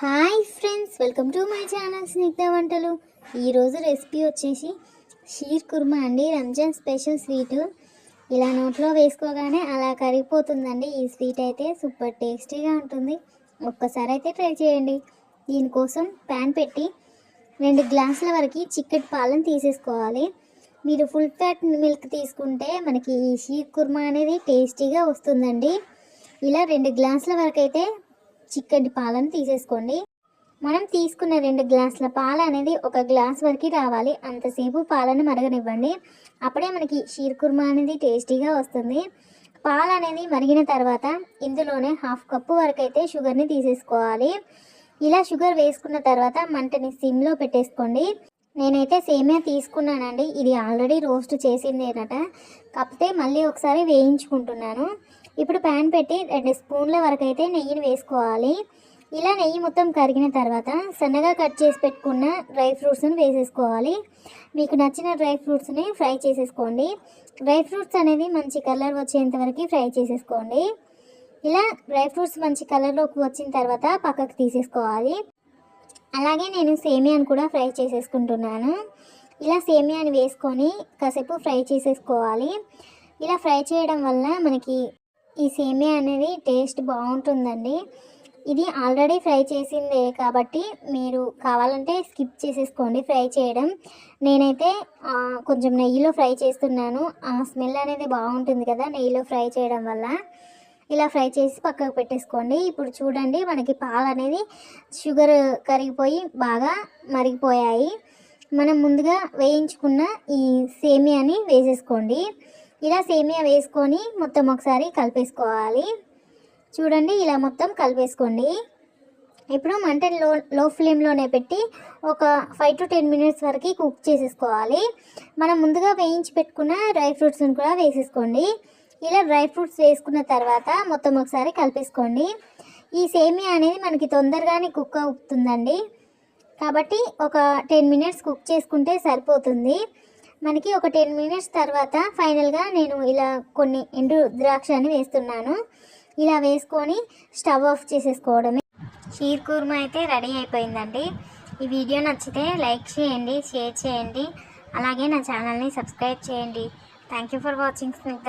Hi friends welcome to my channel Snigdha వంటలు. ఈరోజు recipe వచ్చేసి షీర్ కుర్మా అండి రంజాన్ స్పెషల్ స్వీట్. ఇలా నోట్లో వేసుకోగానే అలా కరిగిపోతుందండి. ఈ స్వీట్ అయితే సూపర్ టేస్టీగా ఉంటుంది. ఒక్కసారి అయితే ట్రై చేయండి. దీనికోసం ప్యాన్ పెట్టి రెండు గ్లాసుల వరకు చిక్కటి పాలను తీసేసుకోవాలి. మీరు ఫుల్ ఫ్యాట్ మిల్క్ తీసుకుంటే మనకి ఈ షీర్ కుర్మా అనేది టేస్టీగా వస్తుందండి. ఇలా రెండు గ్లాసుల వరకు అయితే చిక్కటి పాలను తీసేసుకోండి. మనం తీసుకున్న రెండు గ్లాసుల పాలు అనేది ఒక గ్లాస్ వరకు రావాలి. అంతసేపు పాలను మరగనివ్వండి. అప్పుడే మనకి షీర్ కుర్మా అనేది టేస్టీగా వస్తుంది. పాలు అనేది మరిగిన తర్వాత ఇందులోనే హాఫ్ కప్పు వరకు అయితే షుగర్ని తీసేసుకోవాలి. ఇలా షుగర్ వేసుకున్న తర్వాత మంటని సిమ్లో పెట్టేసుకోండి. నేనైతే సేమియా తీసుకున్నానండి. ఇది ఆల్రెడీ రోస్ట్ చేసిందేనట. కాకపోతే మళ్ళీ ఒకసారి వేయించుకుంటున్నాను. ఇప్పుడు ప్యాన్ పెట్టి రెండు స్పూన్ల వరకు అయితే నెయ్యిని వేసుకోవాలి. ఇలా నెయ్యి మొత్తం కరిగిన తర్వాత సన్నగా కట్ చేసి పెట్టుకున్న డ్రై ఫ్రూట్స్ని వేసేసుకోవాలి. మీకు నచ్చిన డ్రై ఫ్రూట్స్ని ఫ్రై చేసేసుకోండి. డ్రై ఫ్రూట్స్ అనేది మంచి కలర్ వచ్చేంత వరకు ఫ్రై చేసేసుకోండి. ఇలా డ్రై ఫ్రూట్స్ మంచి కలర్లోకి వచ్చిన తర్వాత పక్కకు తీసేసుకోవాలి. అలాగే నేను సేమియాని కూడా ఫ్రై చేసేసుకుంటున్నాను. ఇలా సేమియాని వేసుకొని కాసేపు ఫ్రై చేసేసుకోవాలి. ఇలా ఫ్రై చేయడం వల్ల మనకి ఈ సేమియా అనేది టేస్ట్ బాగుంటుందండి. ఇది ఆల్రెడీ ఫ్రై చేసిందే కాబట్టి మీరు కావాలంటే స్కిప్ చేసేసుకోండి ఫ్రై చేయడం. నేనైతే కొంచెం నెయ్యిలో ఫ్రై చేస్తున్నాను. ఆ స్మెల్ అనేది బాగుంటుంది కదా నెయ్యిలో ఫ్రై చేయడం వల్ల. ఇలా ఫ్రై చేసి పక్కకు పెట్టేసుకోండి. ఇప్పుడు చూడండి మనకి పాలు అనేది షుగర్ కరిగిపోయి బాగా మరిగిపోయాయి. మనం ముందుగా వేయించుకున్న ఈ సేమియాని వేసేసుకోండి. ఇలా సేమియా వేసుకొని మొత్తం ఒకసారి కలిపేసుకోవాలి. చూడండి ఇలా మొత్తం కలిపేసుకోండి. ఇప్పుడు మంటని లో లో ఫ్లేమ్లోనే పెట్టి ఒక ఫైవ్ టు టెన్ మినిట్స్ వరకు కుక్ చేసేసుకోవాలి. మనం ముందుగా వేయించి పెట్టుకున్న డ్రై ఫ్రూట్స్ని కూడా వేసేసుకోండి. ఇలా డ్రై ఫ్రూట్స్ వేసుకున్న తర్వాత మొత్తం ఒకసారి కలిపేసుకోండి. ఈ సేమియా అనేది మనకి తొందరగానే కుక్ అవుతుందండి. కాబట్టి ఒక టెన్ మినిట్స్ కుక్ చేసుకుంటే సరిపోతుంది. మనకి ఒక టెన్ మినిట్స్ తర్వాత ఫైనల్గా నేను ఇలా కొన్ని ఎండు ద్రాక్ష అని వేస్తున్నాను. ఇలా వేసుకొని స్టవ్ ఆఫ్ చేసేసుకోవడమే. షీర్ కుర్మా అయితే రెడీ అయిపోయిందండి. ఈ వీడియో నచ్చితే లైక్ చేయండి షేర్ చేయండి. అలాగే నా ఛానల్ని సబ్స్క్రైబ్ చేయండి. Thank you for watching Snigdha